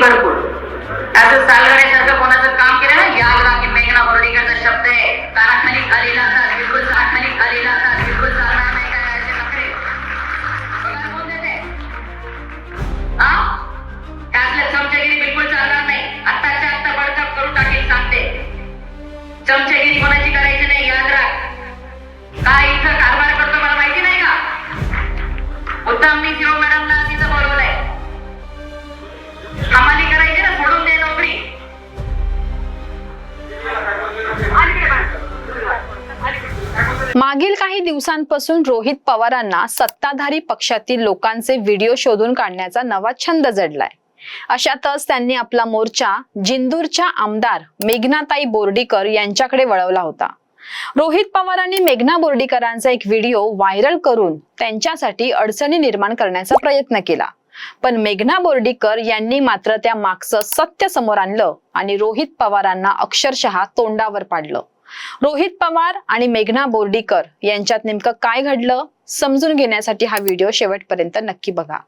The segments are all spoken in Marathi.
भरपूर. असं सालगड्यासारखं कोणाचं काम केलं ना याद राहा की मेघना बोर्डीकरचा शब्द आहे. कानाखाली आलेला असा बिलकुल कानाखाली आलेला असा बिलकुल चालणार नाही काय असे नखरे त्यातलं चमचगिरी बिलकुल चालणार नाही. आत्ताच्या आत्ता बडकप करून टाकेल सांगते. चमचगिरी कोणाची करायची नाही याद राख काय इथं कारभार करतो मला माहिती नाही का? उत्तम मी शिव मागील काही दिवसांपासून रोहित पवारांना सत्ताधारी पक्षातील लोकांचे व्हिडिओ शोधून काढण्याचा नवा छंद जडलाय. अशातच त्यांनी आपला मोर्चा जिंदूरच्या आमदार मेघनाताई बोर्डीकर यांच्याकडे वळवला होता. रोहित पवारांनी मेघना बोर्डीकरांचा एक व्हिडिओ व्हायरल करून त्यांच्यासाठी अडचणी निर्माण करण्याचा प्रयत्न केला. पण मेघना बोर्डीकर यांनी मात्र त्या मागचं सत्य समोर आणलं आणि रोहित पवारांना अक्षरशः तोंडावर पाडलं. रोहित पवार आणि मेघना बोर्डीकर यांच्यात नेमकं काय घडलं समजून घेण्यासाठी हा व्हिडिओ शेवटपर्यंत नक्की बघा.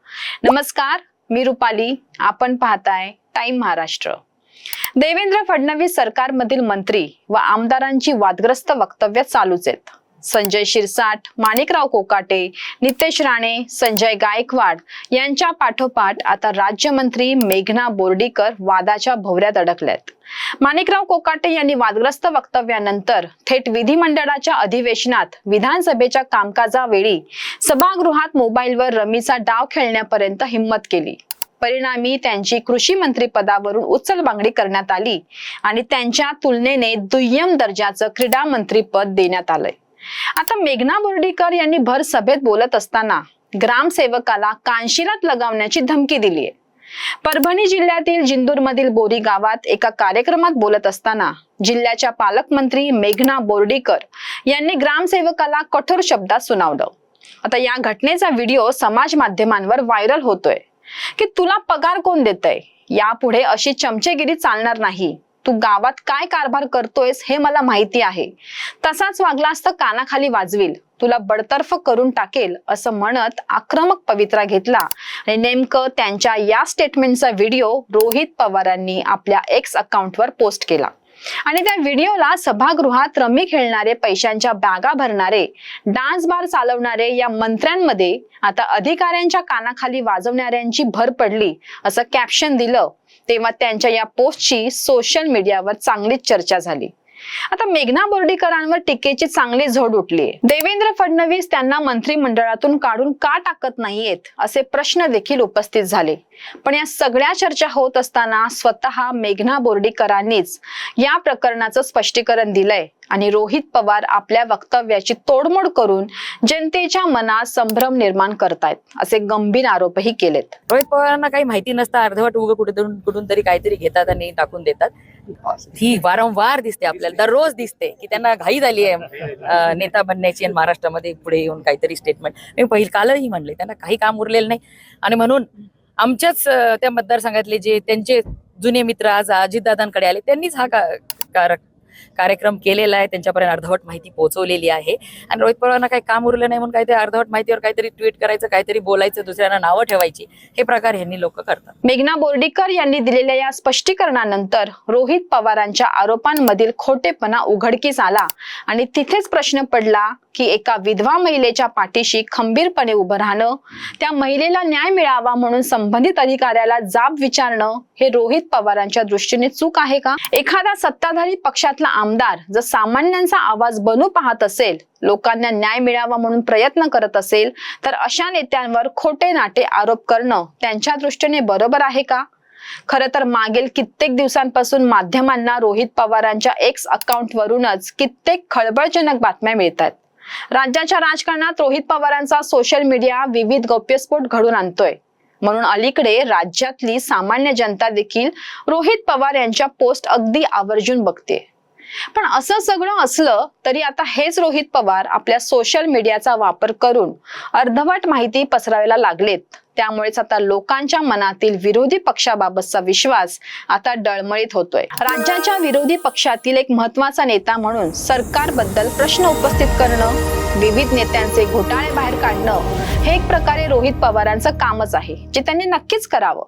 नमस्कार मी रुपाली. आपण पाहताय टाइम महाराष्ट्र. देवेंद्र फडणवीस सरकारमधील मंत्री व आमदारांची वादग्रस्त वक्तव्य चालूच आहेत. संजय शिरसाट माणिकराव कोकाटे नितेश राणे संजय गायकवाड यांच्या पाठोपाठ आता राज्यमंत्री मेघना बोर्डीकर वादाच्या भोवऱ्यात अडकल्यात. माणिकराव कोकाटे यांनी वादग्रस्त वक्तव्यानंतर थेट विधिमंडळाच्या अधिवेशनात विधानसभेच्या कामकाजावेळी सभागृहात मोबाईलवर रमीचा डाव खेळण्यापर्यंत हिंमत केली. परिणामी त्यांची कृषी मंत्री पदावरून उचलबांगडी करण्यात आली आणि त्यांच्या तुलनेने दुय्यम दर्जाचं क्रीडा मंत्री पद देण्यात आलंय. आता मेघना बोर्डीकर यांनी भर सभेत बोलत असताना ग्रामसेवकाला कानशिरात लगावण्याची धमकी दिली आहे परभणी जिल्ह्यातील जिंदूरमधील बोरी गावात एका कार्यक्रमात बोलत असताना जिल्ह्याच्या पालकमंत्री मेघना बोर्डीकर यांनी ग्रामसेवकाला कठोर शब्दात सुनावलं. आता या घटनेचा व्हिडिओ समाज माध्यमांवर व्हायरल होतोय. की तुला पगार कोण देतय? यापुढे अशी चमचेगिरी चालणार नाही. तू गावात काय कारभार करतोयस हे मला माहिती आहे. तसाच वागलास तर कानाखाली वाजवील. तुला बडतर्फ करून टाकेल असं म्हणत आक्रमक पवित्रा घेतला. आणि नेमकं त्यांच्या या स्टेटमेंटचा व्हिडिओ रोहित पवारांनी आपल्या एक्स अकाउंटवर पोस्ट केला. आणि त्या व्हिडिओला सभागृहात रमी खेळणारे पैशांच्या बॅगा भरणारे डान्स बार चालवणारे या मंत्र्यांमध्ये आता अधिकाऱ्यांच्या कानाखाली वाजवणाऱ्यांची भर पडली असं कॅप्शन दिलं. तेव्हा त्यांच्या या पोस्टची सोशल मीडियावर चांगलीच चर्चा झाली. आता मेघना बोर्डीकरांवर टीकेची चांगली झोड उठली देवेंद्र फडणवीस त्यांना मंत्रिमंडळातून काढून का टाकत नाहीयेत असे प्रश्न देखील उपस्थित झाले. पण या सगळ्या चर्चा होत असताना स्वतः मेघना बोर्डीकरांनीच या प्रकरणाचं स्पष्टीकरण दिलंय. आणि रोहित पवार आपल्या वक्तव्याची तोडमोड करून जनतेच्या मनात संभ्रम निर्माण करतायत असे गंभीर आरोपही केलेत. रोहित पवारांना काही माहिती नसतं अर्धवट उगं कुठे कुठून तरी काहीतरी घेतात आणि टाकून देतात. ही वारंवार दिसते आपल्याला दररोज दिसते की त्यांना घाई झाली आहे अं, नेता बनण्याची आणि महाराष्ट्रामध्ये पुढे येऊन काहीतरी स्टेटमेंट मी पहिले कालही म्हणले त्यांना काही काम उरलेलं नाही. आणि म्हणून आमच्याच त्या मतदारसंघातले जे त्यांचे जुने मित्र आज अजितदादांकडे आले त्यांनीच हा का- कार्यक्रम केलेला आहे. त्यांच्यापर्यंत अर्धवट माहिती पोहोचवलेली आहे. आणि रोहित पवारांना काही काम उरलं नाही म्हणून काहीतरी अर्धवट माहितीवर काहीतरी ट्विट करायचं काहीतरी बोलायचं दुसऱ्यांना नावं ठेवायची हे प्रकार ह्यांनी लोक करतात. मेघना बोर्डीकर यांनी दिलेल्या या स्पष्टीकरणानंतर रोहित पवारांच्या आरोपांमधील खोटेपणा उघडकीस आला. आणि तिथेच प्रश्न पडला की एका विधवा महिलेच्या पाठीशी खंबीरपणे उभं राहणं त्या महिलेला न्याय मिळावा म्हणून संबंधित अधिकाऱ्याला जाब विचारणं हे रोहित पवारांच्या दृष्टीने चूक आहे का? एखादा सत्ताधारी पक्षातला आमदार जर सामान्यांचा आवाज बनू पाहत असेल लोकांना न्याय मिळावा म्हणून प्रयत्न करत असेल तर अशा नेत्यांवर खोटे नाटे आरोप करणं त्यांच्या दृष्टीने बरोबर आहे का? खरं तर मागील कित्येक दिवसांपासून माध्यमांना रोहित पवारांच्या एक्स अकाउंट वरूनच कित्येक खळबळजनक बातम्या मिळतात राज्याच्या राजकारणात रोहित पवारांचा सोशल मीडिया विविध गौप्यस्फोट घडून आणतोय. म्हणून अलीकडे राज्यातली सामान्य जनता देखील रोहित पवार यांच्या पोस्ट अगदी आवर्जून बघते. पण असं सगळं असलं तरी आता हेच रोहित पवार आपल्या सोशल मीडियाचा वापर करून अर्धवट माहिती पसरावायला लागलेत. त्यामुळेच आता लोकांच्या मनातील विरोधी पक्षाबाबतचा विश्वास आता डळमळीत होतोय. राज्याच्या विरोधी पक्षातील एक महत्त्वाचा नेता म्हणून सरकारबद्दल प्रश्न उपस्थित करणं विविध नेत्यांचे घोटाळे बाहेर काढणं हे एक प्रकारे रोहित पवारांचं कामच आहे जे त्यांनी नक्कीच करावं.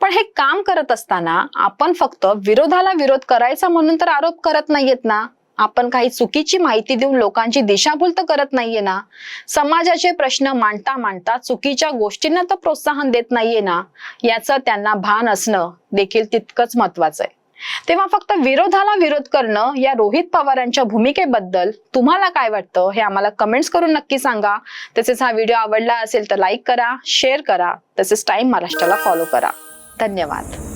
पण हे काम करत असताना आपण फक्त विरोधाला विरोध करायचा म्हणून तर आरोप करत नाहीयेत ना. आपण काही चुकीची माहिती देऊन लोकांची दिशाभूल तर करत नाहीये ना. समाजाचे प्रश्न मांडता मांडता चुकीच्या गोष्टींना तर प्रोत्साहन देत नाहीये ना. याचं त्यांना भान असणं देखील तितकंच महत्वाचं आहे. तेव्हा फक्त विरोधाला विरोध करणं या रोहित पवारांच्या भूमिकेबद्दल तुम्हाला काय वाटतं हे आम्हाला कमेंट्स करून नक्की सांगा. तसेच हा व्हिडिओ आवडला असेल तर लाईक करा शेअर करा. तसेच टाइम महाराष्ट्राला फॉलो करा. धन्यवाद.